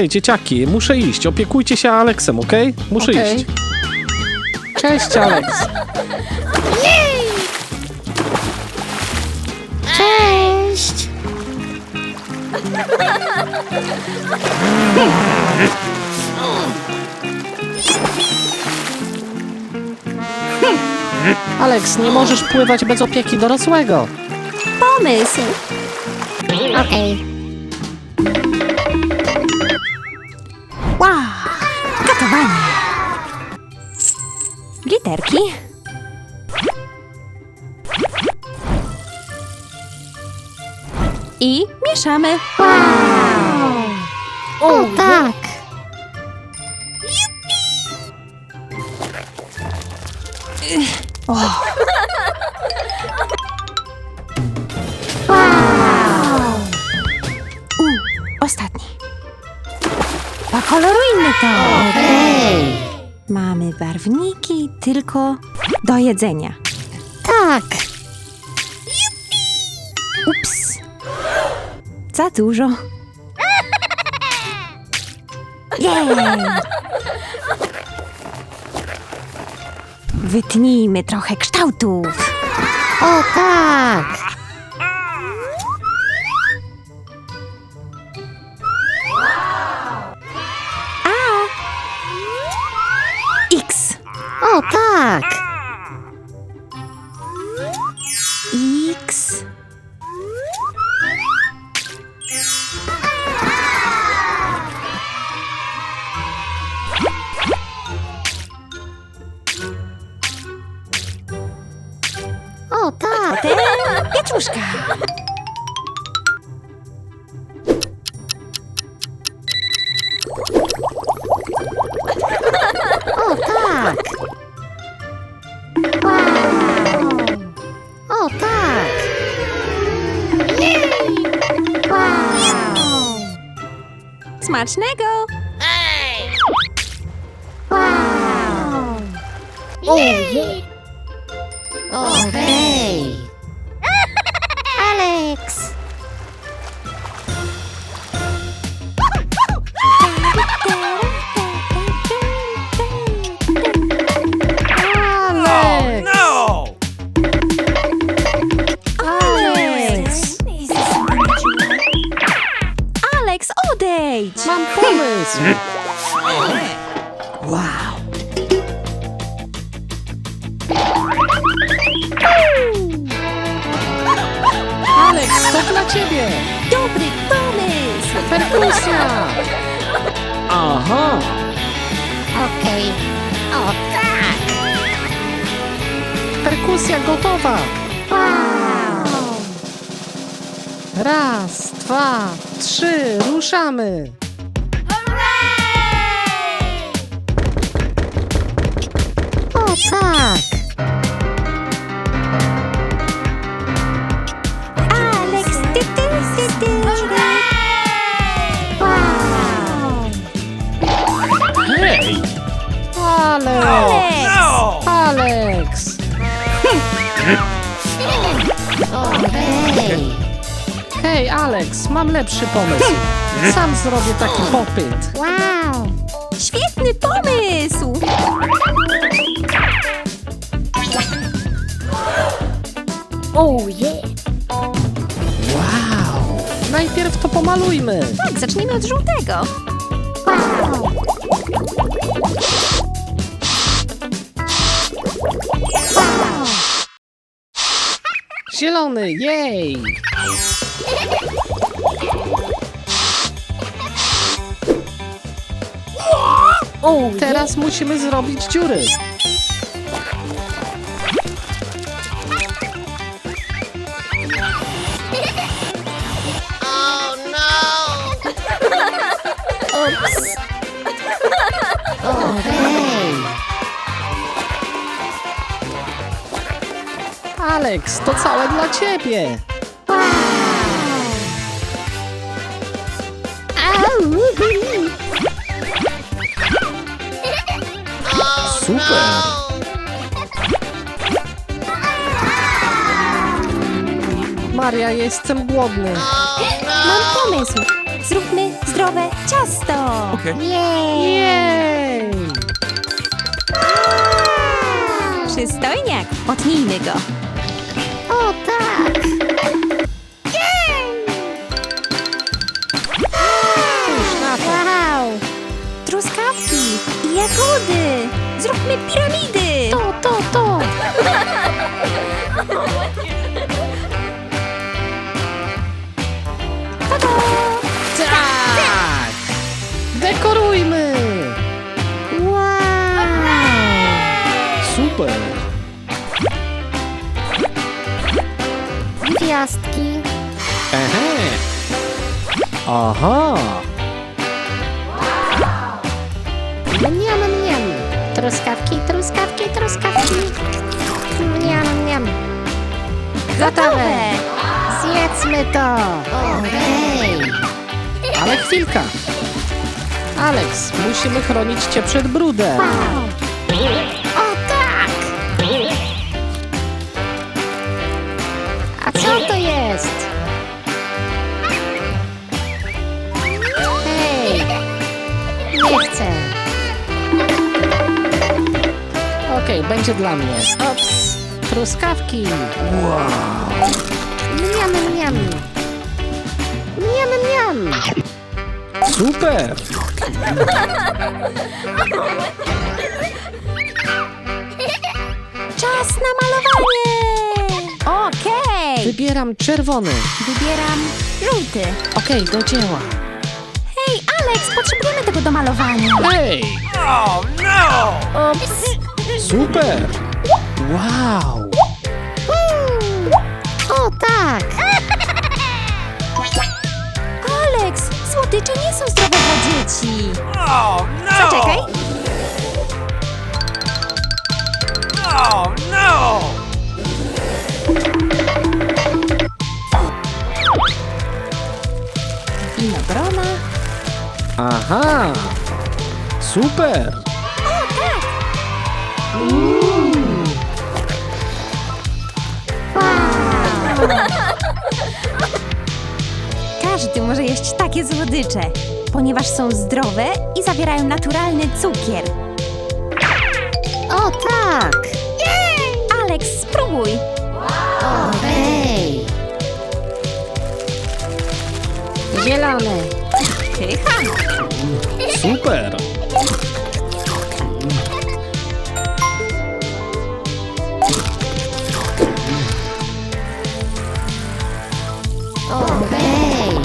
Hej, dzieciaki, muszę iść. Opiekujcie się Aleksem, okej? Muszę Okej. iść. Cześć, Alex. Cześć! Alex, nie możesz pływać bez opieki dorosłego. Pomysł! Okej. Literki. I mieszamy. Wow! O, tak! Ostatni. Pokolorujmy to. Mamy barwniki tylko do jedzenia. Tak. Ups. Za dużo. Jej. Wytnijmy trochę kształtów. O tak. Tak. X. O tak. Potem pieczuszka. Smacznego! Wow! Ojej! Oh, oh, Okej! Alex, odejdź! Mam pomysł! Wow! Alex, to dla ciebie! Dobry pomysł! Perkusja! Aha! Okej. O tak! Perkusja gotowa! Wow! Raz, dwa, trzy, ruszamy! Hej, Alex, mam lepszy pomysł. Sam zrobię taki popyt. Wow! Świetny pomysł! Oh yeah! Wow! Najpierw to pomalujmy. Tak, zacznijmy od żółtego. Zielony, jej! Oh, Teraz musimy zrobić dziury. Ups! Okej! Alex, to całe dla ciebie. Super! Maria, jestem głodny. Mam pomysł. Zróbmy zdrowe ciasto. Jej! Przystojniak. Potnijmy go. Tak! Wow! Truskawki i jagody. Zróbmy piramidy. Gwiazdki. Ehe. Aha. Mniam, mniam. Truskawki, truskawki, truskawki. Mniam, mniam. Gotowe! Zjedzmy to! Okej! Ale chwilka! Alex, musimy chronić cię przed brudem. O A co to jest? Hej! Nie chcę. Okej, będzie dla mnie. Ops! Truskawki! Mniam, mniam. Mniam, mniam. Super. Czas na malowanie. Wybieram czerwony. Wybieram żółty. Okej, do dzieła. Hej, Alex, potrzebujemy tego do malowania. Hej! Ops! Super. Wow! O tak! Alex, słodycze nie są zdrowe dla dzieci. Zaczekaj. Winogrona. Aha. Super. Każdy może jeść takie słodycze, ponieważ są zdrowe i zawierają naturalny cukier. O tak! Alex, spróbuj. Okej! Zielony. Pycha. Super. Okej!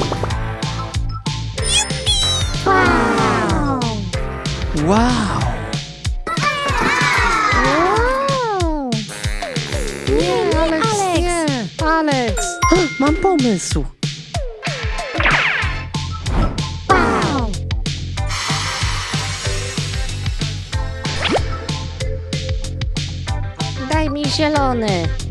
Wow! Wow. Wow! Nie, Alex, Alex. nie! Alex! Mam pomysł! Mi zielony.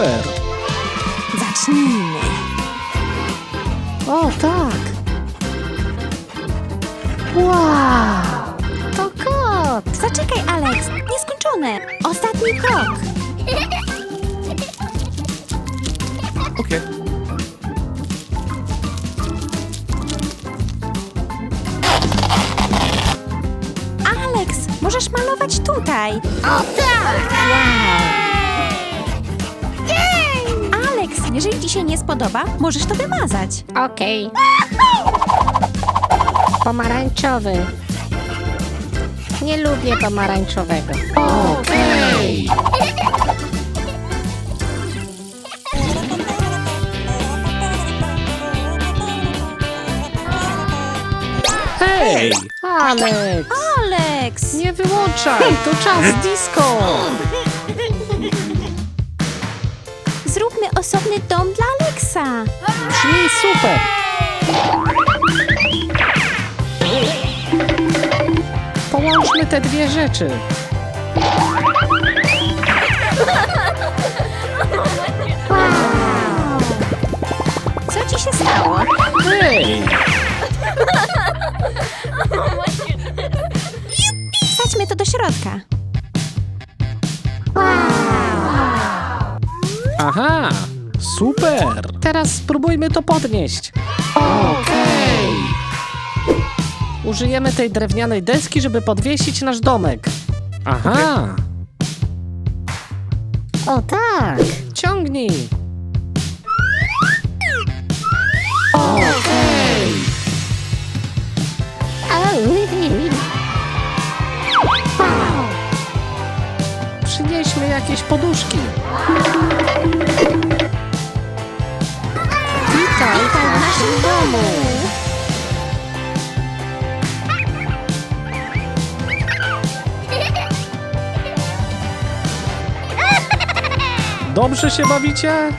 Super. Zacznijmy. O tak! Wow! To kot! Zaczekaj, Alex. Nieskończone. Ostatni krok. Okay. Alex, możesz malować tutaj. O tak! Alex, jeżeli ci się nie spodoba, możesz to wymazać. Okej. Pomarańczowy. Nie lubię pomarańczowego. Okej! Hej! Alex! Alex! Nie wyłączaj! To czas disco! osobny dom dla Alexa. Brzmi super! Połączmy te dwie rzeczy. Co ci się stało? Hej! To do środka. Aha! Super! Teraz spróbujmy to podnieść. Okej. Użyjemy tej drewnianej deski, żeby podwiesić nasz domek. Aha! O tak! Ciągnij. Przynieśmy jakieś poduszki. Naszym domu. Dobrze się bawicie?